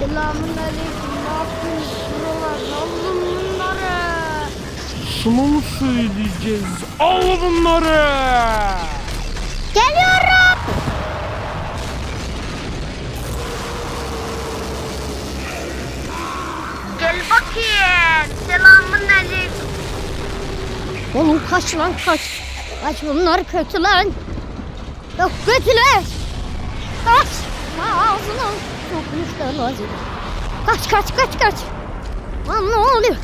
Selamun aleyküm. Ne yaptınız şuralar? Ne oldu bunları? Şunu mu söyleyeceğiz? Al bunları! Geliyorum. Gel bakayım. Selamun aleyküm. Oğlum kaç lan kaç. Kaç bunlar kötü lan. Yok kötüler. Kaç. Ağzına sokmuşlar lazım. Kaç kaç kaç kaç. Lan ne oluyor?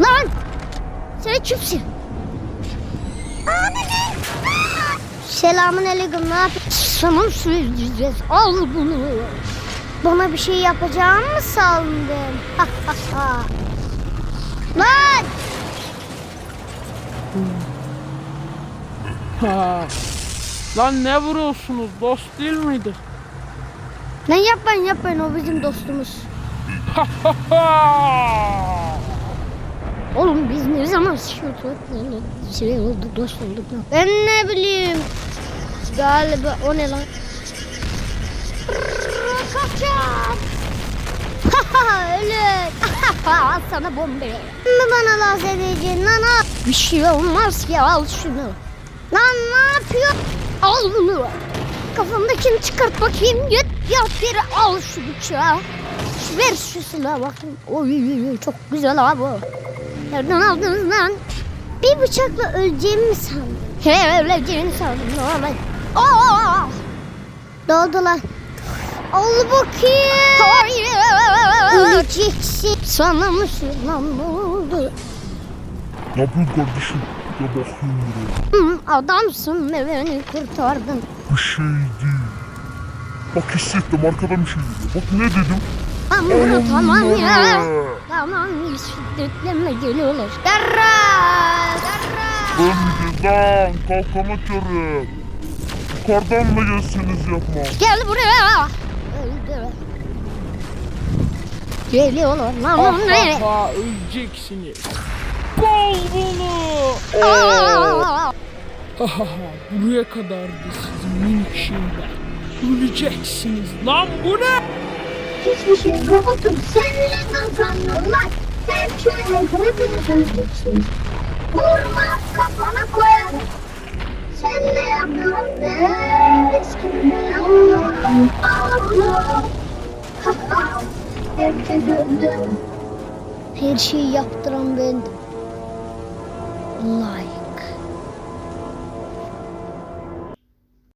Lan. Sen kimsin? Selamun aleyküm ne yapıyorsun? Sana söyleyeceğiz. Al bunu. Bana bir şey yapacağım mı sandın? Lan! Lan ne vuruyorsunuz? Dost değil miydi? Lan yapmayın yapmayın o bizim dostumuz. Oğlum biz ne zaman şey olduk dost olduk lan. Ben ne bileyim. Galiba o ne lan? Kaçar. Ölür. Al sana bombe. Mi bana laz edeceksin lan al. Bir şey olmaz ki al şunu. Lan ne yapıyor? Al bunu. Kafamdakini çıkart bakayım. Yat yat yere al şu bıçağı. Şu- Ver şu silahı bakayım. Oy oy, oy, çok güzel abi. Nereden aldınız lan? Bir bıçakla öleceğimi mi sandın? He öleceğini sandım normal. Aa! Doldu lan. Al bakayım. Hayır. Öleceksin. Sana mı lan ne oldu? Ne yapıyorsun kardeşim? Ya bakayım buraya. Adamsın ve beni kurtardın. Bir şey değil. Bak hissettim arkadan bir şey geliyor. Bak ne dedim? Tamam tamam ya. Tamam şiddetleme geliyorlar. Garra! Garra! Önceden kalkana körü. Yukarıdan mı gelseniz yapma. Gel buraya. Öldü. Geliyorlar lan Ha ne? ha ha öleceksiniz. Bol bunu! Aa! Ha ha ha buraya kadardı sizin minik şeyler. Öleceksiniz lan bu ne? Hiçbir şey robotum. Seninle kazanıyorlar. Sen şöyle hepiniz öleceksin. Vurma kafana koyarım. Sen ne yapıyorsun yapıyorum. Allah. Herkes öldü. Her şeyi yaptıran bendim. Vallahi.